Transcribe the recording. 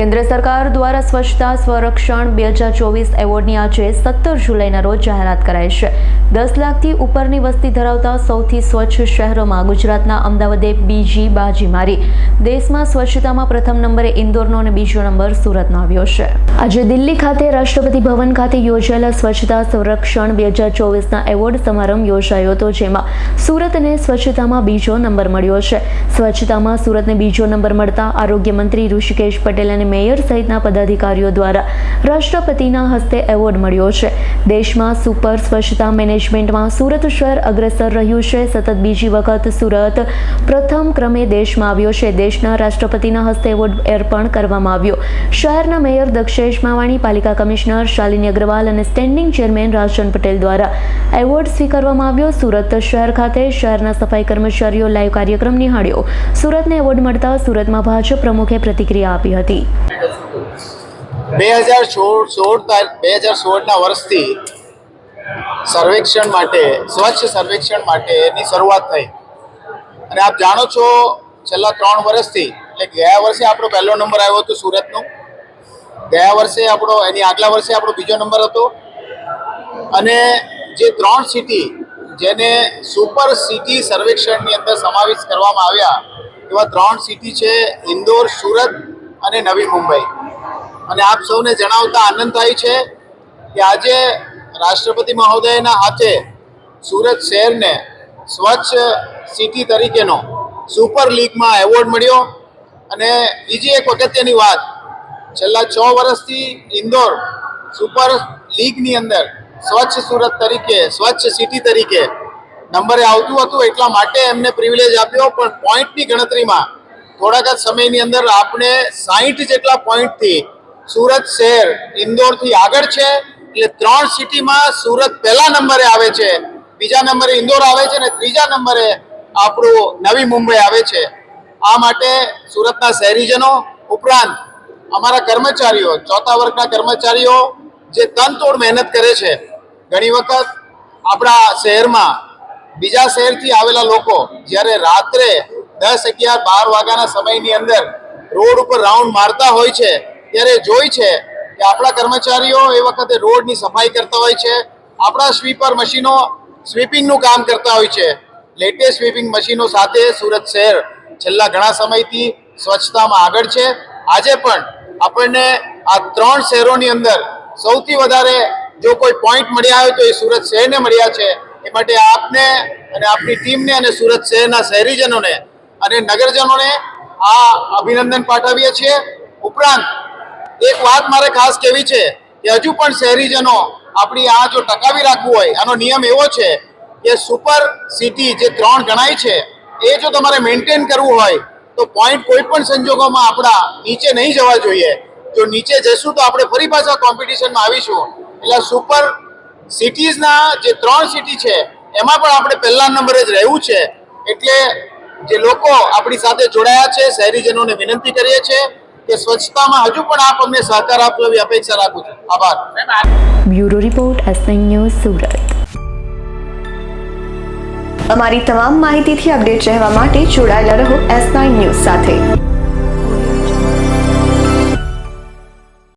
કેન્દ્ર સરકાર દ્વારા સ્વચ્છતા સંરક્ષણ બે હજાર ચોવીસ એવોર્ડની આજે સત્તર જુલાઈના રોજ જાહેરાત કરાઈ છે. દસ લાખથી ઉપરની વસ્તી ધરાવતા સૌથી સ્વચ્છ શહેરોમાં ગુજરાતના અમદાવાદે બીજી બાજી મારી. દેશમાં સ્વચ્છતામાં પ્રથમ નંબરે ઇન્દોરનો અને બીજો નંબર સુરતનો આવ્યો છે. આજે દિલ્હી ખાતે રાષ્ટ્રપતિ ભવન ખાતે યોજાયેલા સ્વચ્છતા સંરક્ષણ બે હજાર ચોવીસના એવોર્ડ સમારંભ યોજાયો હતો, જેમાં સુરતને સ્વચ્છતામાં બીજો નંબર મળ્યો છે. સ્વચ્છતામાં સુરતને બીજો નંબર મળતા આરોગ્ય મંત્રી ઋષિકેશ પટેલ અને મેયર સહિતના પદાધિકારીઓ દ્વારા રાષ્ટ્રપતિના હસ્તે એવોર્ડ મળ્યો છે. દેશમાં સુપર સ્વચ્છતા મેનેજમેન્ટમાં સુરત શહેર અગ્રેસર રહ્યું છે. સતત બીજી વખત સુરત પ્રથમ ક્રમે દેશમાં આવ્યો છે. દેશના રાષ્ટ્રપતિના હસ્તે એવોર્ડ અર્પણ કરવામાં આવ્યો. શહેરના મેયર દક્ષેશ માવાણી, પાલિકા કમિશનર શાલિની અગ્રવાલ અને સ્ટેન્ડિંગ ચેરમેન રાજચંદ પટેલ દ્વારા એવોર્ડ સ્વીકારવામાં આવ્યો. સુરત શહેર ખાતે શહેરના સફાઈ કર્મચારીઓ લાઈવ કાર્યક્રમ નિહાળ્યો. સુરતને એવોર્ડ મળતા સુરતમાં ભાજપ પ્રમુખે પ્રતિક્રિયા આપી હતી. બે હજાર સોળ સોળ બે હજાર સોળના વર્ષથી સર્વેક્ષણ માટે, સ્વચ્છ સર્વેક્ષણ માટે એની શરૂઆત થઈ. અને આપ જાણો છો, છેલ્લા ત્રણ વર્ષથી, એટલે ગયા વર્ષે આપણો પહેલો નંબર આવ્યો હતો સુરતનો. ગયા વર્ષે આપણો, એની આગલા વર્ષે આપણો બીજો નંબર હતો. અને જે ત્રણ સિટી, જેને સુપર સિટી સર્વેક્ષણની અંદર સમાવેશ કરવામાં આવ્યા, એવા ત્રણ સિટી છે, ઇન્દોર, સુરત અને નવી મુંબઈ. અને આપ સૌને જણાવતા આનંદ થાય છે કે આજે રાષ્ટ્રપતિ મહોદયના હાથે સુરત શહેરને સ્વચ્છ સિટી તરીકેનો સુપર લીગમાં એવોર્ડ મળ્યો. અને બીજી એક અગત્યની વાત, છેલ્લા છ વર્ષથી ઇન્દોર સુપર લીગની અંદર સ્વચ્છ સુરત તરીકે, સ્વચ્છ સિટી તરીકે નંબરે આવતું હતું એટલા માટે એમને પ્રિવિલેજ આપ્યો, પણ પોઈન્ટની ગણતરીમાં થોડાક જ સમયની અંદર આપણે સાહીઠ જેટલા પોઈન્ટથી સુરત શહેર ઇન્દોરથી આગળ છે. એટલે ત્રણ સિટીમાં સુરત પહેલા નંબરે આવે છે, બીજા નંબરે ઇન્દોર આવે છે અને ત્રીજા નંબરે આપણું નવી મુંબઈ આવે છે. આ માટે સુરતના શહેરીજનો ઉપરાંત અમારા કર્મચારીઓ, ચોથા વર્ગના કર્મચારીઓ જે તનતોડ મહેનત કરે છે. ઘણી વખત આપણા શહેરમાં બીજા શહેરથી આવેલા લોકો જ્યારે રાત્રે દસ અગિયાર બાર વાગ્યાના સમયની અંદર રોડ ઉપર રાઉન્ડ મારતા હોય છે, ત્યારે જોઈ છે કે આપણા કર્મચારીઓ એ વખતે રોડની સફાઈ કરતા હોય છે, આપણા સ્વીપર મશીનો સ્વીપિંગનું કામ કરતા હોય છે. લેટેસ્ટ સ્વીપિંગ મશીનો સાથે સુરત શહેર છેલ્લા ઘણા સમયથી સ્વચ્છતામાં આગળ છે. આજે પણ આપણને આ ત્રણ શહેરોની અંદર સૌથી વધારે જો કોઈ પોઈન્ટ મળ્યા હોય તો એ સુરત શહેરને મળ્યા છે. એ માટે આપને અને આપની ટીમને અને સુરત શહેરના શહેરીજનોને અને નગરજનોને આ અભિનંદન પાઠવીએ છીએ. ઉપરાંત, એક વાત મારે ખાસ કહેવી છે કે હજુ પણ શહેરીજનો આપણી આ જો ટકાવી રાખવું હોય, આનો નિયમ એવો છે કે સુપર સિટી જે ત્રણ ગણાય છે, એ જો તમારે મેન્ટેન કરવું હોય, તો પોઈન્ટ કોઈ પણ સંજોગોમાં આપણા નીચે નહીં જવા જોઈએ. જો નીચે જશું તો આપણે ફરી પાછા કોમ્પિટિશનમાં આવીશું. એટલે સુપર સિટીઝના જે ત્રણ સિટી છે, એમાં પણ આપણે પહેલા નંબરે જ રહેવું છે. એટલે જે લોકો આપણી સાથે જોડાયા છે, શહેરીજનોને વિનંતી કરીએ છીએ કે સ્વચ્છતામાં હજુ પણ આપ અમને સહકાર આપો એવી અપેક્ષા રાખું છું. આભાર. Bureau report SN news Surat. અમારી તમામ માહિતીથી અપડેટ રહેવા માટે જોડાયેલા રહો એસ નાઇન ન્યૂઝ સાથે.